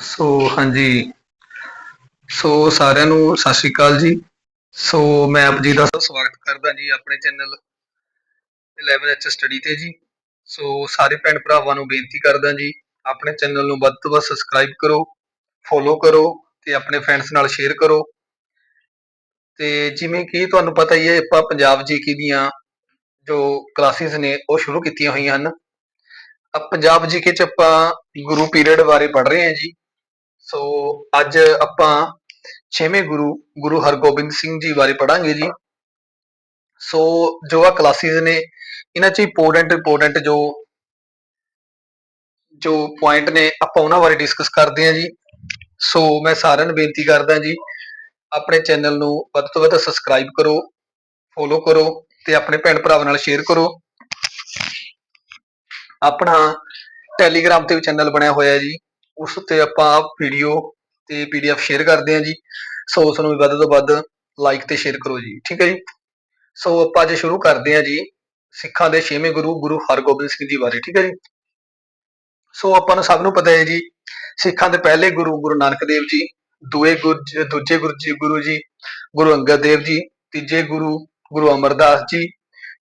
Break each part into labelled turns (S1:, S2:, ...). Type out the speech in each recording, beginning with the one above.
S1: ਸੋ, ਹਾਂਜੀ। ਸੋ, ਸਾਰਿਆਂ ਨੂੰ ਸਤਿ ਸ਼੍ਰੀ ਅਕਾਲ ਜੀ। ਸੋ, ਮੈਂ ਆਪ ਜੀ ਦਾ ਸਵਾਗਤ ਕਰਦਾ ਜੀ ਆਪਣੇ ਚੈਨਲ 11h ਸਟੱਡੀ ਤੇ ਜੀ। ਸੋ, ਸਾਰੇ ਭੈਣ ਭਰਾਵਾਂ ਨੂੰ ਬੇਨਤੀ ਕਰਦਾ ਜੀ, ਆਪਣੇ ਚੈਨਲ ਨੂੰ ਵੱਧ ਤੋਂ ਵੱਧ ਸਬਸਕ੍ਰਾਈਬ ਕਰੋ ਫੋਲੋ ਕਰੋ ਤੇ ਆਪਣੇ ਫਰੈਂਡਸ ਨਾਲ ਸ਼ੇਅਰ ਕਰੋ। ਤੇ ਜਿਵੇਂ ਕਿ ਤੁਹਾਨੂੰ ਪਤਾ ਹੀ ਹੈ, ਆਪਾਂ ਪੰਜਾਬ ਜੀਕੇ ਦੀਆਂ ਜੋ ਕਲਾਸਿਸ ਨੇ, ਉਹ ਸ਼ੁਰੂ ਕੀਤੀਆਂ ਹੋਈਆਂ ਹਨ। ਪੰਜਾਬ ਜੀਕੇ ਚ ਆਪਾਂ ਗੁਰੂ ਪੀਰੀਅਡ ਬਾਰੇ ਪੜ੍ਹ ਰਹੇ ਹਾਂ ਜੀ। ਸੋ ਅੱਜ ਆਪਾਂ ਛੇਵੇਂ ਗੁਰੂ ਗੁਰੂ ਹਰਗੋਬਿੰਦ ਸਿੰਘ ਜੀ ਬਾਰੇ ਪੜਾਂਗੇ ਜੀ। ਸੋ ਜੋ ਆ ਕਲਾਸਿਸ ਨੇ, ਇਹਨਾਂ ਚ ਇੰਪੋਰਟੈਂਟ ਇੰਪੋਰਟੈਂਟ ਜੋ ਜੋ ਪੁਆਇੰਟ ਨੇ, ਆਪਾਂ ਉਹਨਾਂ ਬਾਰੇ ਡਿਸਕਸ ਕਰਦੇ ਹਾਂ ਜੀ। ਸੋ ਮੈਂ ਸਾਰਿਆਂ ਨੂੰ ਬੇਨਤੀ ਕਰਦਾ ਜੀ, ਆਪਣੇ ਚੈਨਲ ਨੂੰ ਵੱਧ ਤੋਂ ਵੱਧ ਸਬਸਕ੍ਰਾਈਬ ਕਰੋ ਫੋਲੋ ਕਰੋ ਤੇ ਆਪਣੇ ਭੈਣ ਭਰਾਵਾਂ ਨਾਲ ਸ਼ੇਅਰ ਕਰੋ। ਆਪਣਾ ਟੈਲੀਗ੍ਰਾਮ ਤੇ ਵੀ ਚੈਨਲ ਬਣਿਆ ਹੋਇਆ ਜੀ। ਉਸ ਉੱਤੇ ਆਪਾਂ ਵੀਡੀਓ ਤੇ ਪੀਡੀਐਫ ਸ਼ੇਅਰ ਕਰਦੇ ਹਾਂ ਜੀ। ਸੋ ਉਸ ਨੂੰ ਵੱਧ ਤੋਂ ਵੱਧ ਲਾਈਕ ਤੇ ਸ਼ੇਅਰ ਕਰੋ ਜੀ, ਠੀਕ ਹੈ ਜੀ? ਸੋ ਆਪਾਂ ਅੱਜ ਸ਼ੁਰੂ ਕਰਦੇ ਹਾਂ ਜੀ ਸਿੱਖਾਂ ਦੇ ਛੇਵੇਂ ਗੁਰੂ ਗੁਰੂ ਹਰਗੋਬਿੰਦ ਸਿੰਘ ਜੀ ਬਾਰੇ, ਠੀਕ ਹੈ ਜੀ? ਸੋ ਆਪਾਂ ਨੂੰ ਸਭ ਨੂੰ ਪਤਾ ਹੈ ਜੀ, ਸਿੱਖਾਂ ਦੇ ਪਹਿਲੇ ਗੁਰੂ ਗੁਰੂ ਨਾਨਕ ਦੇਵ ਜੀ, ਦੂਏ ਗੁਰੂ, ਦੂਜੇ ਗੁਰੂ ਜੀ ਗੁਰੂ ਜੀ, ਗੁਰੂ ਅੰਗਦ ਦੇਵ ਜੀ, ਤੀਜੇ ਗੁਰੂ ਗੁਰੂ ਅਮਰਦਾਸ ਜੀ,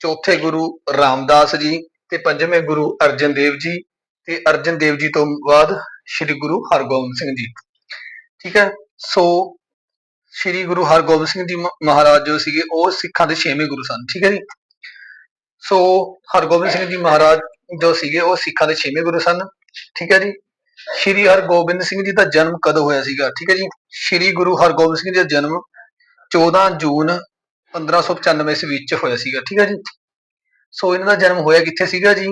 S1: ਚੌਥੇ ਗੁਰੂ ਰਾਮਦਾਸ ਜੀ ਤੇ ਪੰਜਵੇਂ ਗੁਰੂ ਅਰਜਨ ਦੇਵ ਜੀ ਤੇ ਅਰਜਨ ਦੇਵ ਜੀ ਤੋਂ ਬਾਅਦ ਸ੍ਰੀ ਗੁਰੂ ਹਰਗੋਬਿੰਦ ਸਿੰਘ ਜੀ। ਠੀਕ ਹੈ, ਸੋ ਸ੍ਰੀ ਗੁਰੂ ਹਰਗੋਬਿੰਦ ਸਿੰਘ ਜੀ ਮਹਾਰਾਜ ਜੋ ਸੀਗੇ, ਉਹ ਸਿੱਖਾਂ ਦੇ ਛੇਵੇਂ ਗੁਰੂ ਸਨ। ਠੀਕ ਹੈ ਜੀ? ਸੋ ਹਰਗੋਬਿੰਦ ਸਿੰਘ ਜੀ ਮਹਾਰਾਜ ਜੋ ਸੀਗੇ, ਉਹ ਸਿੱਖਾਂ ਦੇ ਛੇਵੇਂ ਗੁਰੂ ਸਨ। ਠੀਕ ਹੈ ਜੀ? ਸ੍ਰੀ ਹਰਗੋਬਿੰਦ ਸਿੰਘ ਜੀ ਦਾ ਜਨਮ ਕਦੋਂ ਹੋਇਆ ਸੀਗਾ? ਠੀਕ ਹੈ ਜੀ? ਸ੍ਰੀ ਗੁਰੂ ਹਰਗੋਬਿੰਦ ਸਿੰਘ ਜੀ ਦਾ ਜਨਮ 14 ਜੂਨ 1595 ਈਸਵੀ ਵਿੱਚ ਹੋਇਆ ਸੀਗਾ। ਠੀਕ ਹੈ ਜੀ? ਸੋ ਇਹਨਾਂ ਦਾ ਜਨਮ ਹੋਇਆ ਕਿੱਥੇ ਸੀਗਾ ਜੀ?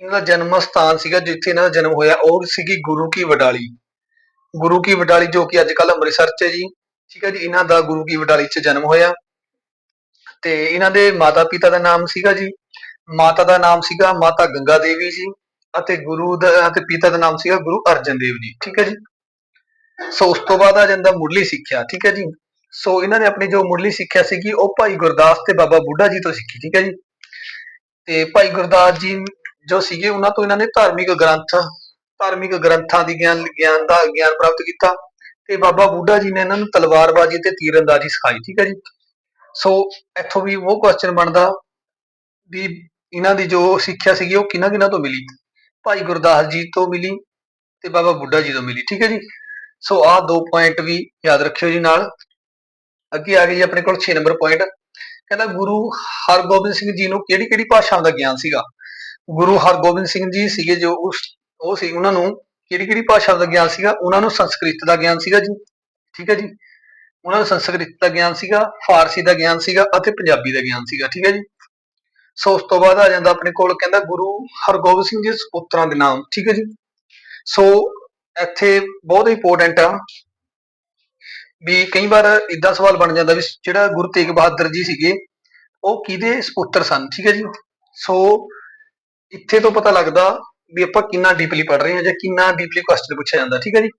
S1: ਇਹਨਾਂ ਦਾ ਜਨਮ ਸਥਾਨ ਸੀਗਾ ਜਿੱਥੇ ਇਹਨਾਂ ਦਾ ਜਨਮ ਹੋਇਆ, ਉਹ ਸੀਗੀ ਗੁਰੂ ਕੀ ਵਡਾਲੀ। ਗੁਰੂ ਕੀ ਵਡਾਲੀ ਜੋ ਕਿ ਅੱਜ ਕੱਲ ਅੰਮ੍ਰਿਤਸਰ 'ਚ ਹੈ ਜੀ। ਠੀਕ ਹੈ ਜੀ, ਇਹਨਾਂ ਦਾ ਗੁਰੂ ਕੀ ਵਡਾਲੀ 'ਚ ਜਨਮ ਹੋਇਆ। ਤੇ ਇਹਨਾਂ ਦੇ ਮਾਤਾ ਪਿਤਾ ਦਾ ਨਾਮ ਸੀਗਾ ਜੀ। ਮਾਤਾ ਦਾ ਨਾਮ ਸੀਗਾ ਮਾਤਾ ਗੰਗਾ ਦੇਵੀ ਜੀ ਅਤੇ ਗੁਰੂ ਦਾ ਅਤੇ ਪਿਤਾ ਦਾ ਨਾਮ ਸੀਗਾ ਗੁਰੂ ਅਰਜਨ ਦੇਵ ਜੀ। ਠੀਕ ਹੈ ਜੀ। ਸੋ ਉਸ ਤੋਂ ਬਾਅਦ ਆ ਜਾਂਦਾ ਮੁੱਢਲੀ ਸਿੱਖਿਆ। ਠੀਕ ਹੈ ਜੀ। ਸੋ ਇਹਨਾਂ ਨੇ ਆਪਣੀ ਜੋ ਮੁੱਢਲੀ ਸਿੱਖਿਆ ਸੀਗੀ, ਉਹ ਭਾਈ ਗੁਰਦਾਸ ਤੇ ਬਾਬਾ ਬੁੱਢਾ ਜੀ ਤੋਂ ਸਿੱਖੀ। ਠੀਕ ਹੈ ਜੀ। ਤੇ ਭਾਈ ਗੁਰਦਾਸ ਜੀ ਜੋ ਸੀਗੇ, ਉਹਨਾਂ ਤੋਂ ਇਹਨਾਂ ਨੇ ਧਾਰਮਿਕ ਗ੍ਰੰਥ, ਧਾਰਮਿਕ ਗ੍ਰੰਥਾਂ ਦੀ ਗਿਆਨ ਗਿਆਨ ਦਾ ਗਿਆਨ ਪ੍ਰਾਪਤ ਕੀਤਾ ਤੇ ਬਾਬਾ ਬੁੱਢਾ ਜੀ ਨੇ ਇਹਨਾਂ ਨੂੰ ਤਲਵਾਰਬਾਜ਼ੀ ਤੇ ਤੀਰਅੰਦਾਜ਼ੀ ਸਿਖਾਈ, ਠੀਕ ਹੈ ਜੀ? ਸੋ ਇੱਥੋਂ ਵੀ ਉਹ ਕੁਐਸਚਨ ਬਣਦਾ ਵੀ ਇਹਨਾਂ ਦੀ ਜੋ ਸਿੱਖਿਆ ਸੀਗੀ, ਉਹ ਕਿਹਨਾਂ ਕਿਹਨਾਂ ਤੋਂ ਮਿਲੀ? ਭਾਈ ਗੁਰਦਾਸ ਜੀ ਤੋਂ ਮਿਲੀ ਤੇ ਬਾਬਾ ਬੁੱਢਾ ਜੀ ਤੋਂ ਮਿਲੀ, ਠੀਕ ਹੈ ਜੀ? ਸੋ ਆਹ ਦੋ ਪੁਆਇੰਟ ਵੀ ਯਾਦ ਰੱਖਿਓ ਜੀ ਨਾਲ। ਅੱਗੇ ਆ ਗਏ ਜੀ ਆਪਣੇ ਕੋਲ 6 ਨੰਬਰ ਪੁਆਇੰਟ ਕਹਿੰਦਾ ਗੁਰੂ ਹਰਗੋਬਿੰਦ ਸਿੰਘ ਜੀ ਨੂੰ ਕਿਹੜੀ ਕਿਹੜੀ ਭਾਸ਼ਾਵਾਂ ਦਾ ਗਿਆਨ ਸੀਗਾ? ਗੁਰੂ ਹਰਗੋਬਿੰਦ ਸਿੰਘ ਜੀ ਸੀਗੇ ਜੋ ਉਸ, ਉਹ ਸੀ, ਉਹਨਾਂ ਨੂੰ ਕਿਹੜੀ ਕਿਹੜੀ ਭਾਸ਼ਾ ਦਾ ਗਿਆਨ ਸੀਗਾ? ਉਹਨਾਂ ਨੂੰ ਸੰਸਕ੍ਰਿਤ ਦਾ ਗਿਆਨ ਸੀਗਾ ਜੀ, ਠੀਕ ਹੈ ਜੀ? ਉਹਨਾਂ ਨੂੰ ਸੰਸਕ੍ਰਿਤ ਦਾ ਗਿਆਨ ਸੀਗਾ, ਫਾਰਸੀ ਦਾ ਗਿਆਨ ਸੀਗਾ ਅਤੇ ਪੰਜਾਬੀ ਦਾ ਗਿਆਨ ਸੀਗਾ, ਠੀਕ ਹੈ ਜੀ? ਸੋ ਉਸ ਤੋਂ ਬਾਅਦ ਆ ਜਾਂਦਾ ਆਪਣੇ ਕੋਲ, ਕਹਿੰਦਾ ਗੁਰੂ ਹਰਗੋਬਿੰਦ ਸਿੰਘ ਜੀ ਸਪੁੱਤਰਾਂ ਦੇ ਨਾਮ, ਠੀਕ ਹੈ ਜੀ? ਸੋ ਇੱਥੇ ਬਹੁਤ ਇੰਪੋਰਟੈਂਟ ਆ ਵੀ ਕਈ ਵਾਰ ਇਦਾਂ ਸਵਾਲ ਬਣ ਜਾਂਦਾ ਵੀ ਜਿਹੜਾ ਗੁਰੂ ਤੇਗ ਬਹਾਦਰ ਜੀ ਸੀਗੇ, ਉਹ ਕਿਹਦੇ ਸਪੁੱਤਰ ਸਨ, ਠੀਕ ਹੈ ਜੀ? ਸੋ ਇੱਥੇ ਤੋਂ ਪਤਾ ਲੱਗਦਾ ਵੀ ਆਪਾਂ ਕਿੰਨਾ ਡੀਪਲੀ ਪੜ ਰਹੇ ਹਾਂ ਜਾਂ ਕਿੰਨਾ ਡੀਪਲੀ ਕੁਐਸਚਨ ਪੁੱਛਿਆ ਜਾਂਦਾ, ਠੀਕ ਹੈ ਜੀ?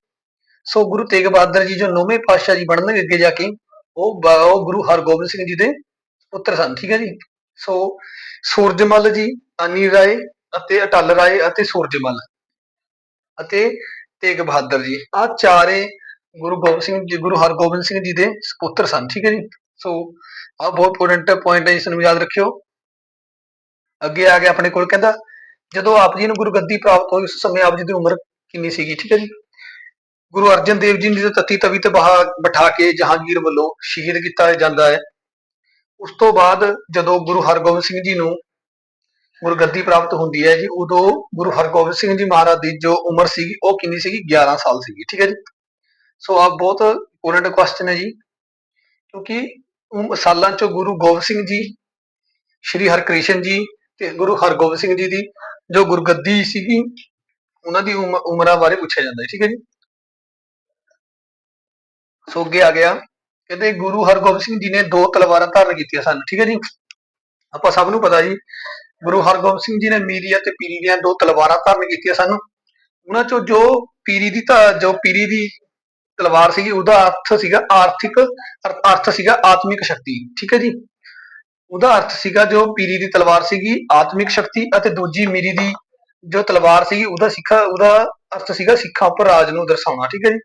S1: ਸੋ ਗੁਰੂ ਤੇਗ ਬਹਾਦਰ ਜੀ ਜੋ ਨੌਵੇਂ ਪਾਤਸ਼ਾਹ ਜੀ ਬਣਨਗੇ ਅੱਗੇ ਜਾ ਕੇ, ਉਹ ਉਹ ਗੁਰੂ ਹਰਗੋਬਿੰਦ ਸਿੰਘ ਜੀ ਦੇ ਪੁੱਤਰ ਸਨ, ਠੀਕ ਹੈ ਜੀ? ਸੋ ਸੂਰਜਮਲ ਜੀ ਅਨੀ ਰਾਏ ਅਤੇ ਅਟਲ ਰਾਏ ਅਤੇ ਸੂਰਜਮਲ ਅਤੇ ਤੇਗ ਬਹਾਦਰ ਜੀ ਆ ਚਾਰੇ ਗੁਰੂ ਗੋਬਿੰਦ ਸਿੰਘ ਜੀ, ਗੁਰੂ ਹਰਗੋਬਿੰਦ ਸਿੰਘ ਜੀ ਦੇ ਸੁਪੁੱਤਰ ਸਨ, ਠੀਕ ਹੈ ਜੀ? ਸੋ ਆ ਬਹੁਤ ਇੰਪੋਰਟੈਂਟ ਪੁਆਇੰਟ ਹੈ ਇਸ ਨੂੰ ਯਾਦ ਰੱਖਿਓ। ਅੱਗੇ ਆ ਗਿਆ ਆਪਣੇ ਕੋਲ ਕਹਿੰਦਾ, ਜਦੋਂ ਆਪ ਜੀ ਨੂੰ ਗੁਰਗੱਦੀ ਪ੍ਰਾਪਤ ਹੋਈ, ਉਸ ਸਮੇਂ ਆਪ ਜੀ ਦੀ ਉਮਰ ਕਿੰਨੀ ਸੀਗੀ? ਠੀਕ ਹੈ ਜੀ। ਗੁਰੂ ਅਰਜਨ ਦੇਵ ਜੀ ਨੂੰ ਤਤੀ ਤਵੀ ਤੇ ਬਹਾ ਬਿਠਾ ਕੇ ਜਹਾਂਗੀਰ ਵੱਲੋਂ ਸ਼ਹੀਦ ਕੀਤਾ ਜਾਂਦਾ ਹੈ। ਉਸ ਤੋਂ ਬਾਅਦ ਜਦੋਂ ਗੁਰੂ ਹਰਗੋਬਿੰਦ ਸਿੰਘ ਜੀ ਨੂੰ ਗੁਰਗੱਦੀ ਪ੍ਰਾਪਤ ਹੁੰਦੀ ਹੈ ਜੀ, ਉਦੋਂ ਗੁਰੂ ਹਰਗੋਬਿੰਦ ਸਿੰਘ ਜੀ ਮਹਾਰਾਜ ਦੀ ਜੋ ਉਮਰ ਸੀਗੀ, ਉਹ ਕਿੰਨੀ ਸੀਗੀ? 11 ਸਾਲ ਸੀਗੀ। ਠੀਕ ਹੈ ਜੀ। ਸੋ ਆ ਬਹੁਤ ਇੰਪੋਰਟੈਂਟ ਕੁਐਸਚਨ ਹੈ ਜੀ, ਕਿਉਂਕਿ ਸਾਲਾਂ ਚੋਂ ਗੁਰੂ ਗੋਬਿੰਦ ਸਿੰਘ ਜੀ, ਸ਼੍ਰੀ ਹਰਕ੍ਰਿਸ਼ਨ ਜੀ ਤੇ ਗੁਰੂ ਹਰਗੋਬਿੰਦ ਸਿੰਘ ਜੀ ਦੀ ਜੋ ਗੁਰਗੱਦੀ ਸੀਗੀ, ਉਹਨਾਂ ਦੀ ਉਮਰਾਂ ਬਾਰੇ ਪੁੱਛਿਆ ਜਾਂਦਾ ਹੈ ਠੀਕ ਹੈ ਜੀ? ਸੋ ਅੱਗੇ ਆ ਗਿਆ, ਕਹਿੰਦੇ ਗੁਰੂ ਹਰਗੋਬਿੰਦ ਸਿੰਘ ਜੀ ਨੇ ਦੋ ਤਲਵਾਰਾਂ ਧਾਰਨ ਕੀਤੀਆਂ ਸਨ, ਠੀਕ ਹੈ ਜੀ? ਆਪਾਂ ਸਭ ਨੂੰ ਪਤਾ ਜੀ, ਗੁਰੂ ਹਰਗੋਬਿੰਦ ਸਿੰਘ ਜੀ ਨੇ ਮੀਰੀ ਤੇ ਪੀਰੀ ਦੀਆਂ ਦੋ ਤਲਵਾਰਾਂ ਧਾਰਨ ਕੀਤੀਆਂ ਸਨ। ਉਹਨਾਂ ਚੋਂ ਜੋ ਪੀਰੀ ਦੀ ਤਾਂ ਜੋ ਪੀਰੀ ਦੀ ਤਲਵਾਰ ਸੀਗੀ, ਉਹਦਾ ਅਰਥ ਸੀਗਾ ਆਰਥਿਕ, ਅਰਥ ਸੀਗਾ ਆਤਮਿਕ ਸ਼ਕਤੀ, ਠੀਕ ਹੈ ਜੀ? ਉਹਦਾ ਅਰਥ ਸੀਗਾ ਜੋ ਪੀਰੀ ਦੀ ਤਲਵਾਰ ਸੀਗੀ, ਆਤਮਿਕ ਸ਼ਕਤੀ ਅਤੇ ਦੂਜੀ ਮੀਰੀ ਦੀ ਜੋ ਤਲਵਾਰ ਸੀਗੀ, ਉਹਦਾ ਸਿੱਖਾ, ਉਹਦਾ ਅਰਥ ਸੀਗਾ ਸਿੱਖਾਂ ਉੱਪਰ ਰਾਜ ਨੂੰ ਦਰਸਾਉਣਾ, ਠੀਕ ਹੈ ਜੀ?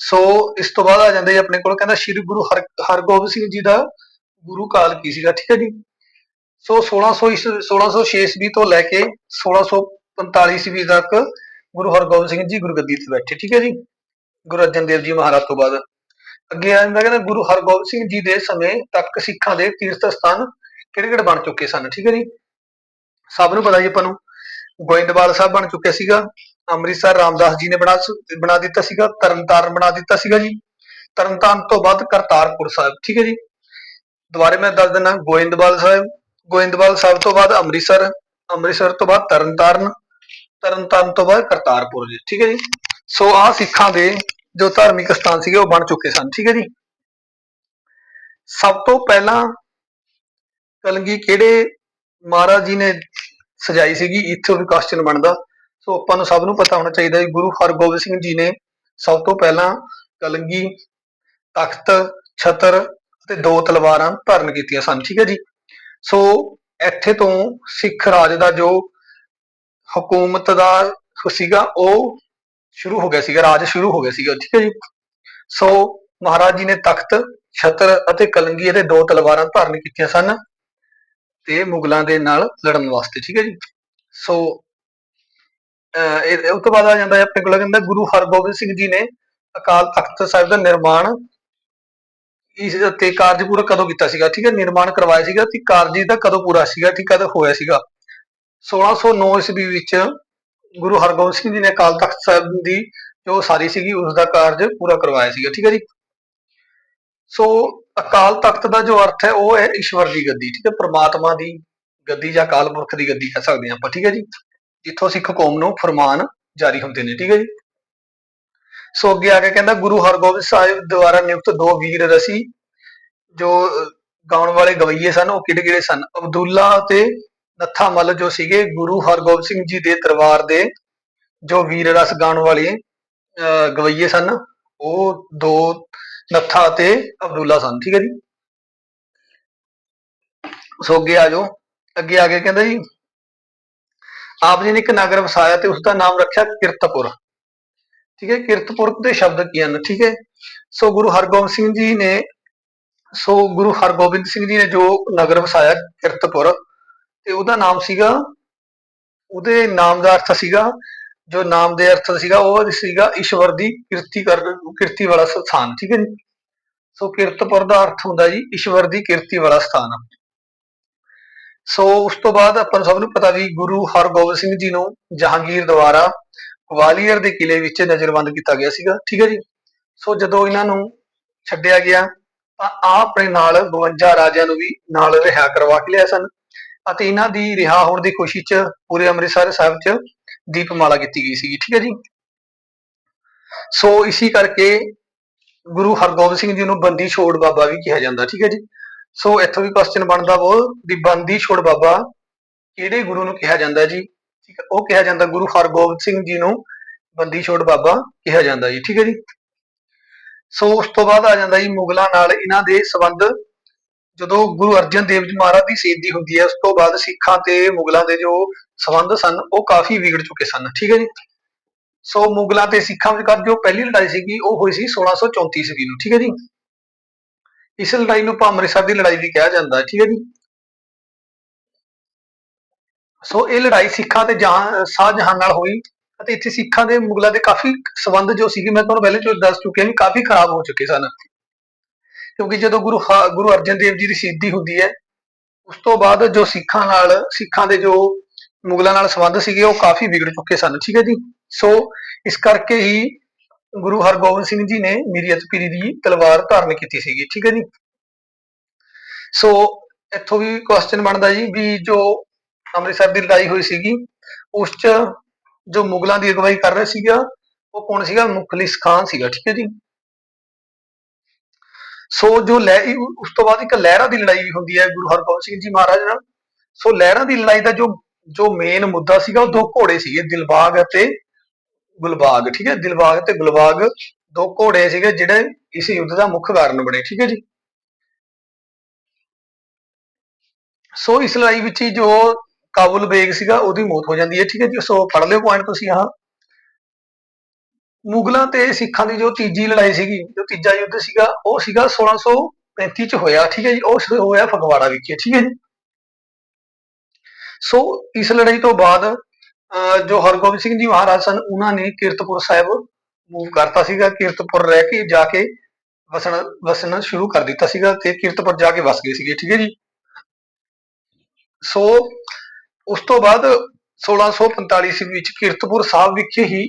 S1: ਸੋ ਇਸ ਤੋਂ ਬਾਅਦ ਆ ਜਾਂਦਾ ਜੀ ਆਪਣੇ ਕੋਲ, ਕਹਿੰਦਾ ਸ੍ਰੀ ਗੁਰੂ ਹਰ, ਹਰਗੋਬਿੰਦ ਸਿੰਘ ਜੀ ਦਾ ਗੁਰੂ ਕਾਲ ਕੀ ਸੀਗਾ, ਠੀਕ ਹੈ ਜੀ? ਸੋ 1600 ਈਸ 1606 ਈਸਵੀ ਤੋਂ ਲੈ ਕੇ 1645 ਈਸਵੀ ਤੱਕ ਗੁਰੂ ਹਰਗੋਬਿੰਦ ਸਿੰਘ ਜੀ ਗੁਰਗੱਦੀ ਤੇ ਬੈਠੇ, ਠੀਕ ਹੈ ਜੀ? ਗੁਰੂ ਅਰਜਨ ਦੇਵ ਜੀ ਮਹਾਰਾਜ ਤੋਂ ਬਾਅਦ। ਅੱਗੇ ਆ ਜਾਂਦਾ ਕਹਿੰਦਾ ਗੁਰੂ ਹਰਗੋਬਿੰਦ ਸਿੰਘ ਜੀ ਦੇ ਸਮੇਂ ਤੱਕ ਸਿੱਖਾਂ ਦੇ ਤੀਰਥ ਸਥਾਨ ਕਿਹੜੇ ਕਿਹੜੇ ਬਣ ਚੁੱਕੇ ਸਨ, ਠੀਕ ਹੈ ਜੀ? ਸਭ ਨੂੰ ਪਤਾ ਜੀ ਆਪਾਂ ਨੂੰ। ਗੋਇੰਦਵਾਲ ਸਾਹਿਬ ਬਣ ਚੁੱਕਿਆ ਸੀਗਾ, ਅੰਮ੍ਰਿਤਸਰ ਰਾਮਦਾਸ ਜੀ ਨੇ ਬਣਾ ਬਣਾ ਦਿੱਤਾ ਸੀਗਾ, ਤਰਨਤਾਰਨ ਬਣਾ ਦਿੱਤਾ ਸੀਗਾ ਜੀ। ਤਰਨਤਾਰਨ ਤੋਂ ਬਾਅਦ ਕਰਤਾਰਪੁਰ ਸਾਹਿਬ, ਠੀਕ ਹੈ ਜੀ? ਦੁਬਾਰੇ ਮੈਂ ਦੱਸ ਦਿੰਦਾ, ਗੋਇੰਦਵਾਲ ਸਾਹਿਬ ਗੋਇੰਦਵਾਲ ਸਾਹਿਬ ਤੋਂ ਬਾਅਦ ਅੰਮ੍ਰਿਤਸਰ ਅੰਮ੍ਰਿਤਸਰ ਤੋਂ ਬਾਅਦ ਤਰਨਤਾਰਨ ਤਰਨਤਾਰਨ ਤੋਂ ਬਾਅਦ ਕਰਤਾਰਪੁਰ ਜੀ, ਠੀਕ ਹੈ ਜੀ? ਸੋ ਆਹ ਸਿੱਖਾਂ ਦੇ ਜੋ ਧਾਰਮਿਕ ਸਥਾਨ ਸੀਗੇ ਉਹ ਬਣ ਚੁੱਕੇ ਸਨ, ਠੀਕ ਹੈ ਜੀ। ਸਭ ਤੋਂ ਪਹਿਲਾਂ ਕਲੰਗੀ ਕਿਹੜੇ ਮਹਾਰਾਜ ਜੀ ਨੇ ਸਜਾਈ ਸੀਗੀ? ਇੱਥੋਂ ਵੀ ਕੁਐਸਚਨ ਬਣਦਾ। ਸੋ ਆਪਾਂ ਨੂੰ ਸਭ ਨੂੰ ਪਤਾ ਹੋਣਾ ਚਾਹੀਦਾ ਹੈ ਗੁਰੂ ਹਰਗੋਬਿੰਦ ਸਿੰਘ ਜੀ ਨੇ ਸਭ ਤੋਂ ਪਹਿਲਾਂ ਕਲੰਗੀ, ਤਖਤ, ਛਤਰ ਅਤੇ ਦੋ ਤਲਵਾਰਾਂ ਧਾਰਨ ਕੀਤੀਆਂ ਸਨ, ਠੀਕ ਹੈ ਜੀ। ਸੋ ਇੱਥੇ ਤੋਂ ਸਿੱਖ ਰਾਜ ਦਾ ਜੋ ਹਕੂਮਤ ਦਾ ਸੀਗਾ, ਉਹ ਸ਼ੁਰੂ ਹੋ ਗਿਆ ਸੀਗਾ, ਰਾਜ ਸ਼ੁਰੂ ਹੋ ਗਿਆ ਸੀਗਾ ਠੀਕ ਹੈ ਜੀ ਸੋ ਮਹਾਰਾਜ ਜੀ ਨੇ ਤਖਤ, ਛਤਰ ਅਤੇ ਕਲੰਗੀ ਅਤੇ ਦੋ ਤਲਵਾਰਾਂ ਧਾਰਨ ਕੀਤੀਆਂ ਸਨ ਤੇ ਮੁਗਲਾਂ ਦੇ ਨਾਲ ਲੜਨ ਵਾਸਤੇ, ਠੀਕ ਹੈ ਜੀ। ਸੋ, ਅਹ ਇਹ ਉਸ ਤੋਂ ਬਾਅਦ ਆ ਜਾਂਦਾ ਹੈ, ਆਪਣੇ ਕੋਲ ਕਹਿੰਦਾ ਗੁਰੂ ਹਰਗੋਬਿੰਦ ਸਿੰਘ ਜੀ ਨੇ ਅਕਾਲ ਤਖਤ ਸਾਹਿਬ ਦਾ ਨਿਰਮਾਣ ਇਸ ਤੇ ਕਾਰਜ ਪੂਰਾ ਕਦੋਂ ਕੀਤਾ ਸੀਗਾ, ਠੀਕ ਹੈ, ਨਿਰਮਾਣ ਕਰਵਾਇਆ ਸੀਗਾ ਤੇ ਕਾਰਜ ਦਾ ਕਦੋਂ ਪੂਰਾ ਸੀਗਾ, ਠੀਕ ਕਦੋਂ ਹੋਇਆ ਸੀਗਾ। 1609 ਈਸਵੀ ਵਿੱਚ ਗੁਰੂ ਹਰਗੋਬਿੰਦ ਸਿੰਘ ਜੀ ਨੇ ਅਕਾਲ ਤਖਤ ਸਾਹਿਬ ਦੀ ਜੋ ਸਾਰੀ ਸੀਗੀ ਉਸ ਦਾ ਕਾਰਜ ਪੂਰਾ ਕਰਵਾਇਆ ਸੀਗਾ, ਠੀਕ ਹੈ ਜੀ? ਸੋ ਅਕਾਲ ਤਖਤ ਦਾ ਜੋ ਅਰਥ ਹੈ, ਉਹ ਹੈ ਈਸ਼ਵਰ ਦੀ ਗੱਦੀ, ਠੀਕ ਹੈ? ਪ੍ਰਮਾਤਮਾ ਦੀ ਗੱਦੀ ਜਾਂ ਅਕਾਲ ਪੁਰਖ ਦੀ ਗੱਦੀ ਕਹਿ ਸਕਦੇ ਹਾਂ ਆਪਾਂ, ਠੀਕ ਹੈ ਜੀ? ਜਿੱਥੋਂ ਸਿੱਖ ਕੌਮ ਨੂੰ ਫਰਮਾਨ ਜਾਰੀ ਹੁੰਦੇ ਨੇ, ਠੀਕ ਹੈ ਜੀ? ਸੋ ਅੱਗੇ ਆ ਕੇ ਕਹਿੰਦਾ, ਗੁਰੂ ਹਰਗੋਬਿੰਦ ਸਾਹਿਬ ਦੁਆਰਾ ਨਿਯੁਕਤ ਦੋ ਵੀਰ ਰਸੀ, ਜੋ ਗਾਉਣ ਵਾਲੇ ਗਵਈਏ ਸਨ, ਉਹ ਕਿਹੜੇ ਕਿਹੜੇ ਸਨ? ਅਬਦੁੱਲਾ ਤੇ ਨੱਥਾ ਮੱਲ ਜੋ ਸੀਗੇ ਗੁਰੂ ਹਰਗੋਬਿੰਦ ਸਿੰਘ ਜੀ ਦੇ ਦਰਬਾਰ ਦੇ ਜੋ ਵੀਰ ਰਸ ਗਾਉਣ ਵਾਲੇ ਅਹ, ਗਵਈਏ ਸਨ ਉਹ ਦੋ ਨੱਥਾ ਅਤੇ ਅਬਦੁੱਲਾ ਸਨ ਠੀਕ ਹੈ ਜੀ? ਸੋ ਅੱਗੇ ਆ ਜਾਓ ਅੱਗੇ ਆ ਕੇ ਕਹਿੰਦਾ ਜੀ ਆਪ ਜੀ ਨੇ ਇੱਕ ਨਗਰ ਵਸਾਇਆ ਤੇ ਉਸ ਦਾ ਨਾਮ ਰੱਖਿਆ ਕਿਰਤਪੁਰ ਠੀਕ ਹੈ? ਕਿਰਤਪੁਰ ਦੇ ਸ਼ਬਦ ਕੀ ਹਨ ਠੀਕ ਹੈ? ਸੋ ਗੁਰੂ ਹਰਗੋਬਿੰਦ ਸਿੰਘ ਜੀ ਨੇ ਸੋ ਗੁਰੂ ਹਰਗੋਬਿੰਦ ਸਿੰਘ ਜੀ ਨੇ ਜੋ ਨਗਰ ਵਸਾਇਆ ਕਿਰਤਪੁਰ ਤੇ ਉਹਦਾ ਨਾਮ ਸੀਗਾ, ਉਹਦੇ ਨਾਮ ਦਾ ਅਰਥ ਸੀਗਾ, ਜੋ ਨਾਮ ਦੇ ਅਰਥ ਸੀਗਾ, ਉਹ ਸੀਗਾ ਈਸ਼ਵਰ ਦੀ ਕਿਰਤੀ ਕਰ, ਕਿਰਤੀ ਵਾਲਾ ਸਥਾਨ, ਠੀਕ ਹੈ ਜੀ? ਸੋ ਕਿਰਤਪੁਰ ਦਾ ਅਰਥ ਹੁੰਦਾ ਜੀ ਈਸ਼ਵਰ ਦੀ ਕਿਰਤੀ ਵਾਲਾ ਸਥਾਨ। ਸੋ ਉਸ ਤੋਂ ਬਾਅਦ ਆਪਾਂ ਨੂੰ ਸਭ ਨੂੰ ਪਤਾ ਵੀ ਗੁਰੂ ਹਰਗੋਬਿੰਦ ਸਿੰਘ ਜੀ ਨੂੰ ਜਹਾਂਗੀਰ ਦੁਆਰਾ ਗਵਾਲੀਅਰ ਦੇ ਕਿਲੇ ਵਿੱਚ ਨਜ਼ਰਬੰਦ ਕੀਤਾ ਗਿਆ ਸੀਗਾ, ਠੀਕ ਹੈ ਜੀ? ਸੋ ਜਦੋਂ ਇਹਨਾਂ ਨੂੰ ਛੱਡਿਆ ਗਿਆ, ਤਾਂ ਆ ਆਪਣੇ ਨਾਲ 52 ਰਾਜਿਆਂ ਨੂੰ ਵੀ ਨਾਲ ਰਿਹਾ ਕਰਵਾ ਕੇ ਲਿਆ ਸਨ। ਅਤੇ ਇਹਨਾਂ ਦੀ ਰਿਹਾ ਹੋਣ ਦੀ ਖੁਸ਼ੀ 'ਚ ਪੂਰੇ ਅੰਮ੍ਰਿਤਸਰ ਸਾਹਿਬ 'ਚ ਦੀਪਮਾਲਾ ਕੀਤੀ ਗਈ ਸੀਗੀ, ਠੀਕ ਹੈ ਜੀ? ਸੋ ਇਸੇ ਕਰਕੇ ਗੁਰੂ ਹਰਗੋਬਿੰਦ ਸਿੰਘ ਜੀ ਨੂੰ ਬੰਦੀ ਛੋੜ ਬਾਬਾ ਵੀ ਕਿਹਾ ਜਾਂਦਾ, ਠੀਕ ਹੈ ਜੀ? ਸੋ ਇੱਥੋਂ ਵੀ ਕੁਐਸਚਨ ਬਣਦਾ ਉਹ ਵੀ ਬੰਦੀ ਛੋੜ ਬਾਬਾ ਕਿਹੜੇ ਗੁਰੂ ਨੂੰ ਕਿਹਾ ਜਾਂਦਾ ਜੀ? ਠੀਕ ਹੈ, ਉਹ ਕਿਹਾ ਜਾਂਦਾ ਗੁਰੂ ਹਰਗੋਬਿੰਦ ਸਿੰਘ ਜੀ ਨੂੰ ਬੰਦੀ ਛੋੜ ਬਾਬਾ ਕਿਹਾ ਜਾਂਦਾ ਜੀ, ਠੀਕ ਹੈ ਜੀ? ਸੋ ਉਸ ਤੋਂ ਬਾਅਦ ਆ ਜਾਂਦਾ ਜੀ ਮੁਗਲਾਂ ਨਾਲ ਇਹਨਾਂ ਦੇ ਸੰਬੰਧ ਜਦੋਂ ਗੁਰੂ ਅਰਜਨ ਦੇਵ ਜੀ ਮਹਾਰਾਜ ਦੀ ਸ਼ਹੀਦੀ ਹੁੰਦੀ ਹੈ, ਉਸ ਤੋਂ ਬਾਅਦ ਸਿੱਖਾਂ ਤੇ ਮੁਗਲਾਂ ਦੇ ਜੋ ਸੰਬੰਧ ਸਨ, ਉਹ ਕਾਫੀ ਵਿਗੜ ਚੁੱਕੇ ਸਨ, ਠੀਕ ਹੈ ਜੀ? ਸੋ ਮੁਗਲਾਂ ਤੇ ਸਿੱਖਾਂ ਵਿਚਕਾਰ ਜੋ ਪਹਿਲੀ ਲੜਾਈ ਸੀਗੀ, ਉਹ ਹੋਈ ਸੀ 1634 ਈਸਵੀ ਨੂੰ, ਠੀਕ ਹੈ ਜੀ? ਇਸ ਲੜਾਈ ਨੂੰ ਆਪਾਂ ਅੰਮ੍ਰਿਤਸਰ ਦੀ ਲੜਾਈ ਵੀ ਕਿਹਾ ਜਾਂਦਾ ਹੈ ਠੀਕ ਹੈ ਜੀ? ਸੋ ਇਹ ਲੜਾਈ ਸਿੱਖਾਂ ਤੇ ਜਹਾਂ ਸ਼ਾਹਜਹਾਨ ਨਾਲ ਹੋਈ ਅਤੇ ਇੱਥੇ ਸਿੱਖਾਂ ਦੇ ਮੁਗਲਾਂ ਦੇ ਕਾਫੀ ਸਬੰਧ ਜੋ ਸੀਗੇ, ਮੈਂ ਤੁਹਾਨੂੰ ਪਹਿਲੇ ਜੋ ਦੱਸ ਚੁੱਕਿਆ ਵੀ ਕਾਫੀ ਖਰਾਬ ਹੋ ਚੁੱਕੇ ਸਨ। ਕਿਉਂਕਿ ਜਦੋਂ ਗੁਰੂ ਹਾ- ਗੁਰੂ ਅਰਜਨ ਦੇਵ ਜੀ ਦੀ ਸ਼ਹੀਦੀ ਹੁੰਦੀ ਹੈ, ਉਸ ਤੋਂ ਬਾਅਦ ਜੋ ਸਿੱਖਾਂ ਨਾਲ, ਸਿੱਖਾਂ ਦੇ ਜੋ ਮੁਗਲਾਂ ਨਾਲ ਸੰਬੰਧ ਸੀਗੇ, ਉਹ ਕਾਫੀ ਵਿਗੜ ਚੁੱਕੇ ਸਨ, ਠੀਕ ਹੈ ਜੀ? ਸੋ ਇਸ ਕਰਕੇ ਹੀ ਗੁਰੂ ਹਰਗੋਬਿੰਦ ਸਿੰਘ ਜੀ ਨੇ ਮਿਰੀਅਤ ਪੀਰੀ ਦੀ ਤਲਵਾਰ ਧਾਰਨ ਕੀਤੀ ਸੀਗੀ, ਠੀਕ ਹੈ ਜੀ? ਸੋ ਇੱਥੋਂ ਵੀ ਕੁਐਸਚਨ ਬਣਦਾ ਜੀ ਵੀ ਜੋ ਅੰਮ੍ਰਿਤਸਰ ਦੀ ਲੜਾਈ ਹੋਈ ਸੀਗੀ, ਉਸ 'ਚ ਜੋ ਮੁਗਲਾਂ ਦੀ ਅਗਵਾਈ ਕਰ ਰਿਹਾ ਸੀਗਾ, ਉਹ ਕੌਣ ਸੀਗਾ? ਮੁਖਲਿਸ ਖਾਨ ਸੀਗਾ, ਠੀਕ ਹੈ ਜੀ? ਸੋ ਜੋ ਲੈ ਉਸ ਤੋਂ ਬਾਅਦ ਇੱਕ ਲਹਿਰਾਂ ਦੀ ਲੜਾਈ ਵੀ ਹੁੰਦੀ ਹੈ ਗੁਰੂ ਹਰਗੋਬਿੰਦ ਸਿੰਘ ਜੀ ਮਹਾਰਾਜ ਨਾਲ। ਸੋ ਲਹਿਰਾਂ ਦੀ ਲੜਾਈ ਦਾ ਜੋ ਜੋ ਮੇਨ ਮੁੱਦਾ ਸੀਗਾ ਉਹ ਦੋ ਘੋੜੇ ਸੀਗੇ, ਦਿਲਬਾਗ ਅਤੇ ਗੁਲਬਾਗ, ਠੀਕ ਹੈ? ਦਿਲਬਾਗ ਤੇ ਗੁਲਬਾਗ ਦੋ ਘੋੜੇ ਸੀਗੇ ਜਿਹੜੇ ਇਸ ਯੁੱਧ ਦਾ ਮੁੱਖ ਕਾਰਨ ਬਣੇ, ਠੀਕ ਹੈ ਜੀ? ਸੋ ਇਸ ਲੜਾਈ ਵਿੱਚ ਹੀ ਜੋ ਕਾਬੁਲ ਬੇਗ ਸੀਗਾ ਉਹਦੀ ਮੌਤ ਹੋ ਜਾਂਦੀ ਹੈ, ਠੀਕ ਹੈ ਜੀ? ਸੋ ਪੜ੍ਹ ਲਿਓ ਪੁਆਇੰਟ ਤੁਸੀਂ ਆਹ। ਮੁਗਲਾਂ ਤੇ ਸਿੱਖਾਂ ਦੀ ਜੋ ਤੀਜੀ ਲੜਾਈ ਸੀਗੀ ਜੋ ਤੀਜਾ ਯੁੱਧ ਸੀਗਾ ਉਹ ਸੀਗਾ 1635 ਚ ਹੋਇਆ ਠੀਕ ਹੈ ਜੀ ਉਹ ਹੋਇਆ ਫਗਵਾੜਾ ਵਿਖੇ ਠੀਕ ਹੈ ਜੀ। ਸੋ ਇਸ ਲੜਾਈ ਤੋਂ ਬਾਅਦ ਅਹ, ਜੋ ਹਰਗੋਬਿੰਦ ਸਿੰਘ ਜੀ ਮਹਾਰਾਜ ਸਨ ਉਹਨਾਂ ਨੇ ਕੀਰਤਪੁਰ ਸਾਹਿਬ ਮੂਵ ਕਰਤਾ ਸੀਗਾ ਕੀਰਤਪੁਰ ਰਹਿ ਕੇ ਜਾ ਕੇ ਵਸਣ ਵਸਣਾ ਸ਼ੁਰੂ ਕਰ ਦਿੱਤਾ ਸੀਗਾ ਤੇ ਕੀਰਤਪੁਰ ਜਾ ਕੇ ਵਸ ਗਏ ਸੀਗੇ ਠੀਕ ਹੈ ਜੀ। ਸੋ ਉਸ ਤੋਂ ਬਾਅਦ 1645 ਈਸਵੀ ਵਿੱਚ ਕੀਰਤਪੁਰ ਸਾਹਿਬ ਵਿਖੇ ਹੀ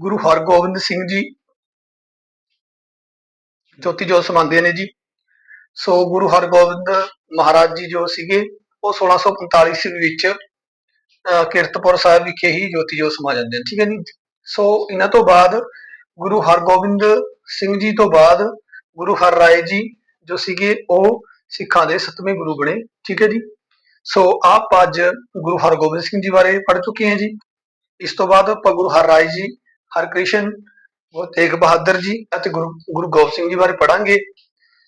S1: ਗੁਰੂ ਹਰਗੋਬਿੰਦ ਸਿੰਘ ਜੀ। ਜੋਤੀ ਜੋਤ ਸਮਾਉਂਦੇ ਨੇ ਜੀ। ਸੋ ਗੁਰੂ ਹਰਗੋਬਿੰਦ ਮਹਾਰਾਜ ਜੀ ਜੋ ਸੀਗੇ ਉਹ 1645 ਈਸਵੀ ਵਿੱਚ ਅਹ, ਕੀਰਤਪੁਰ ਸਾਹਿਬ ਵਿਖੇ ਹੀ ਜੋਤੀ ਜੋਤ ਸਮਾ ਜਾਂਦੇ ਨੇ ਠੀਕ ਹੈ ਜੀ। ਸੋ ਇਹਨਾਂ ਤੋਂ ਬਾਅਦ ਗੁਰੂ ਹਰਗੋਬਿੰਦ ਸਿੰਘ ਜੀ ਤੋਂ ਬਾਅਦ ਗੁਰੂ ਹਰ ਰਾਏ ਜੀ ਜੋ ਸੀਗੇ ਉਹ ਸਿੱਖਾਂ ਦੇ ਸੱਤਵੇਂ ਗੁਰੂ ਬਣੇ ਠੀਕ ਹੈ ਜੀ। ਸੋ ਆਪ ਅੱਜ ਗੁਰੂ ਹਰਗੋਬਿੰਦ ਸਿੰਘ ਜੀ ਬਾਰੇ ਪੜ੍ਹ ਚੁੱਕੇ ਹਾਂ ਜੀ। ਇਸ ਤੋਂ ਬਾਅਦ ਆਪਾਂ ਗੁਰੂ ਹਰ ਰਾਏ ਜੀ ਹਰਕ੍ਰਿਸ਼ਨ ਗੁਰੂ ਤੇਗ ਬਹਾਦਰ ਜੀ ਅਤੇ ਗੁਰੂ ਗੁਰੂ ਗੋਬਿੰਦ ਸਿੰਘ ਜੀ ਬਾਰੇ ਪੜਾਂਗੇ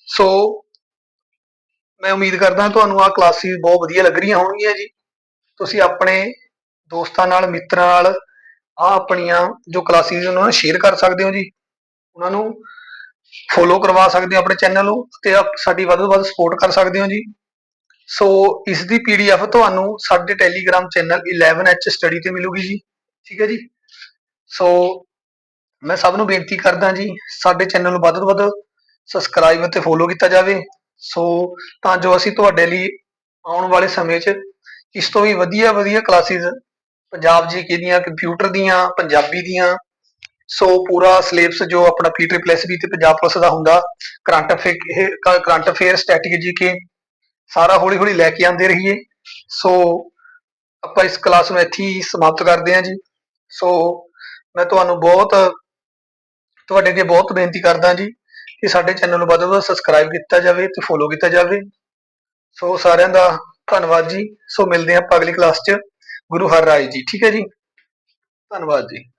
S1: ਸੋ ਮੈਂ ਉਮੀਦ ਕਰਦਾ ਤੁਹਾਨੂੰ ਆਹ ਕਲਾਸਿਸ ਬਹੁਤ ਵਧੀਆ ਲੱਗ ਰਹੀਆਂ ਹੋਣਗੀਆਂ ਜੀ। ਤੁਸੀਂ ਆਪਣੇ ਦੋਸਤਾਂ ਨਾਲ, ਮਿੱਤਰਾਂ ਨਾਲ ਆ ਆਪਣੀਆਂ ਜੋ ਕਲਾਸਿਸ ਉਹਨਾਂ ਨੂੰ ਸ਼ੇਅਰ ਕਰ ਸਕਦੇ ਹੋ ਜੀ। ਉਹਨਾਂ ਨੂੰ ਫੋਲੋ ਕਰਵਾ ਸਕਦੇ ਹੋ ਆਪਣੇ ਚੈਨਲ ਨੂੰ ਤੇ ਸਾਡੀ ਵੱਧ ਤੋਂ ਵੱਧ ਸਪੋਰਟ ਕਰ ਸਕਦੇ ਹੋ ਜੀ। ਸੋ ਇਸ ਦੀ ਪੀਡੀਐਫ ਤੁਹਾਨੂੰ ਸਾਡੇ ਟੈਲੀਗ੍ਰਾਮ ਚੈਨਲ 11h ਸਟੱਡੀ ਤੇ ਮਿਲੂਗੀ ਜੀ। ਠੀਕ ਹੈ ਜੀ? ਸੋ ਮੈਂ ਸਭ ਨੂੰ ਬੇਨਤੀ ਕਰਦਾ ਜੀ, ਸਾਡੇ ਚੈਨਲ ਨੂੰ ਵੱਧ ਤੋਂ ਵੱਧ ਸਬਸਕ੍ਰਾਈਬ ਅਤੇ ਫੋਲੋ ਕੀਤਾ ਜਾਵੇ। ਸੋ ਤਾਂ ਜੋ ਅਸੀਂ ਤੁਹਾਡੇ ਲਈ ਆਉਣ ਵਾਲੇ ਸਮੇਂ 'ਚ ਇਸ ਤੋਂ ਵੀ ਵਧੀਆ ਵਧੀਆ ਕਲਾਸਿਸ ਪੰਜਾਬ ਜੀਕੇ ਦੀਆਂ ਕੰਪਿਊਟਰ ਦੀਆਂ, ਪੰਜਾਬੀ ਦੀਆਂ ਸੋ ਪੂਰਾ ਸਿਲੇਬਸ ਜੋ ਆਪਣਾ ਪੀਟਰ ਪਲੱਸ ਵੀ ਤੇ ਪੰਜਾਬ ਪਲੱਸ ਦਾ ਹੁੰਦਾ, current affair current affair static GK ਸਾਰਾ ਹੌਲੀ ਹੌਲੀ ਲੈ ਕੇ ਆਉਂਦੇ ਰਹੀਏ। ਸੋ ਆਪਾਂ ਇਸ ਕਲਾਸ ਨੂੰ ਇੱਥੇ ਹੀ ਸਮਾਪਤ ਕਰਦੇ ਹਾਂ ਜੀ। ਸੋ ਮੈਂ ਤੁਹਾਨੂੰ ਬਹੁਤ, ਤੁਹਾਡੇ ਅੱਗੇ ਬਹੁਤ ਬੇਨਤੀ ਕਰਦਾ ਜੀ ਕਿ ਸਾਡੇ ਚੈਨਲ ਨੂੰ ਵੱਧ ਤੋਂ ਵੱਧ ਸਬਸਕ੍ਰਾਈਬ ਕੀਤਾ ਜਾਵੇ ਤੇ ਫੋਲੋ ਕੀਤਾ ਜਾਵੇ। ਸੋ ਸਾਰਿਆਂ ਦਾ ਧੰਨਵਾਦ ਜੀ। ਸੋ ਮਿਲਦੇ ਹਾਂ ਆਪਾਂ ਅਗਲੀ ਕਲਾਸ 'ਚ। ਗੁਰੂ ਹਰ ਰਾਏ ਜੀ, ਠੀਕ ਹੈ ਜੀ? ਧੰਨਵਾਦ ਜੀ।